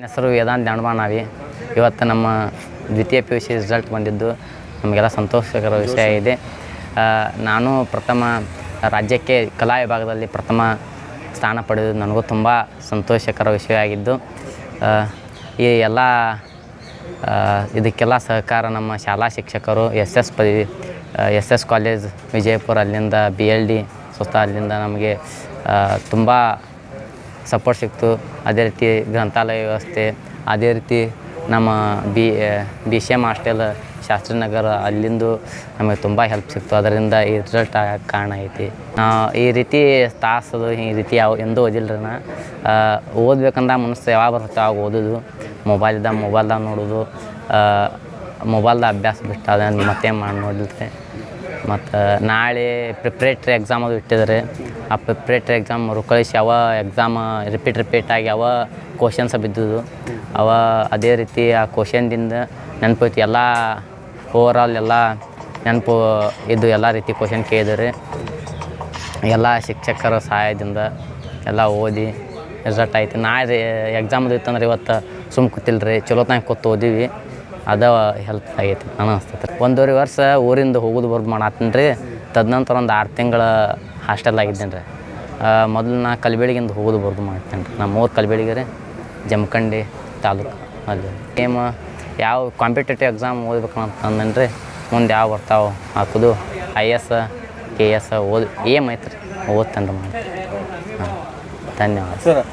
ನನ್ನ ಹೆಸರು ವೇದಾಂತ್ ದಾಂಡ್ಮಾನಾವಿ ಇವತ್ತು ನಮ್ಮ ದ್ವಿತೀಯ ಪಿ ಯು ಸಿ ರಿಸಲ್ಟ್ ಬಂದಿದ್ದು ನಮಗೆಲ್ಲ ಸಂತೋಷಕರ ವಿಷಯ ಇದೆ. ನಾನು ಪ್ರಥಮ ರಾಜ್ಯಕ್ಕೆ ಕಲಾ ವಿಭಾಗದಲ್ಲಿ ಪ್ರಥಮ ಸ್ಥಾನ ಪಡೆದು ನನಗೂ ತುಂಬ ಸಂತೋಷಕರ ವಿಷಯ ಆಗಿದ್ದು ಈ ಎಲ್ಲ ಇದಕ್ಕೆಲ್ಲ ಸಹಕಾರ ನಮ್ಮ ಶಾಲಾ ಶಿಕ್ಷಕರು, ಎಸ್ ಎಸ್ ಪದವಿ ಎಸ್ ಎಸ್ ಕಾಲೇಜ್ ವಿಜಯಪುರ ಅಲ್ಲಿಂದ, ಬಿ ಎಲ್ ಡಿ ಸುತ್ತ ಅಲ್ಲಿಂದ ನಮಗೆ ತುಂಬ ಸಪೋರ್ಟ್ ಸಿಕ್ತು. ಅದೇ ರೀತಿ ಗ್ರಂಥಾಲಯ ವ್ಯವಸ್ಥೆ, ಅದೇ ರೀತಿ ನಮ್ಮ B B C M hostel Shastrinagar, ಅಲ್ಲಿಂದು ನಮಗೆ ತುಂಬ ಹೆಲ್ಪ್ ಸಿಕ್ತು. ಅದರಿಂದ ಈ ರಿಸಲ್ಟ್ ಆಗಕ್ಕೆ ಕಾರಣ ಐತಿ. ಈ ರೀತಿ ತಾಸದು ಈ ರೀತಿ ಯಾವ ಎಂದೂ ಓದಿಲ್ಲರಿ ನಾ. ಓದ್ಬೇಕಂದ ಮನಸ್ಸು ಯಾವಾಗ ಬರುತ್ತೆ ಆವಾಗ ಓದೋದು. ಮೊಬೈಲ್ದಾಗ ಮೊಬೈಲ್ದಾಗ ನೋಡೋದು. ಮೊಬೈಲ್ದಾಗ ಅಭ್ಯಾಸ ಬಿಟ್ಟು ಅದನ್ನು ಮತ್ತೆ ಮಾಡಿ ನೋಡಿದ್ರೆ ಮತ್ತು ನಾಳೆ ಪ್ರಿಪ್ರೇಟ್ರಿ ಎಕ್ಸಾಮ್ ಅದು ಇಟ್ಟಿದ್ದಾರೆ. ಆ ಪ್ರಿಪ್ರೇಟ್ರಿ ಎಕ್ಸಾಮ್ ಮರುಕಳಿಸಿ ಅವ ಎಕ್ಸಾಮ್ ರಿಪೀಟ್ ರಿಪೀಟ್ ಆಗಿ ಅವ ಕ್ವಶನ್ಸ ಬಿದ್ದುದು ಅವ ಅದೇ ರೀತಿ ಆ ಕ್ವಶನ್ದಿಂದ ನೆನಪೈತಿ ಎಲ್ಲ ಓವರಾಲ್ ಎಲ್ಲ ನೆನಪು, ಇದು ಎಲ್ಲ ರೀತಿ ಕ್ವಶನ್ ಕೇಳಿದ್ರಿ ಎಲ್ಲ ಶಿಕ್ಷಕರ ಸಹಾಯದಿಂದ ಎಲ್ಲ ಓದಿ ರಿಸಲ್ಟ್ ಆಯ್ತು. ನಾಳೆ ಎಕ್ಸಾಮ್ದು ಇತ್ತಂದ್ರೆ ಇವತ್ತು ಸುಮ್ ಕೂತಿಲ್ರಿ ಚಲೋತ್ನಾಗ ಕೂತು ಓದಿವಿ. ಅದ ಹೆಲ್ಪ್ ಆಗೈತಿ ನಾನು ಅನಿಸ್ತೈತೆ ರೀ. ಒಂದೂವರೆ ವರ್ಷ ಊರಿಂದ ಹೋಗೋದು ಬರ್ದು ಮಾಡತ್ತೀನಿ ರೀ. ತದನಂತರ ಒಂದು ಆರು ತಿಂಗಳ ಹಾಸ್ಟೆಲ್ ಆಗಿದ್ದೇನೆ ರೀ. ಮೊದಲು ನಾ ಕಲ್ಬೇಳಿಗಿಂದ ಹೋಗೋದು ಬರೋದು ಮಾಡ್ತೇನೆ ರೀ. ನಮ್ಮ ಊರು ಕಲ್ಬೇಳಿಗೆ ರೀ, ಜಮಖಂಡಿ ತಾಲೂಕು ಅಲ್ಲಿ. ಏಮ ಯಾವ ಕಾಂಪಿಟೇಟಿವ್ ಎಕ್ಸಾಮ್ ಓದ್ಬೇಕು ರೀ, ಮುಂದೆ ಯಾವ ಬರ್ತಾವೆ ಹಾಕೋದು ಐ ಎಸ್ ಕೆ ಎಸ್ ಓದ್ ಏಮ್ ಐತ್ರಿ. ಓದ್ತೇನೆ ರೀ ಮಾಡಿ ಹಾಂ, ಧನ್ಯವಾದ.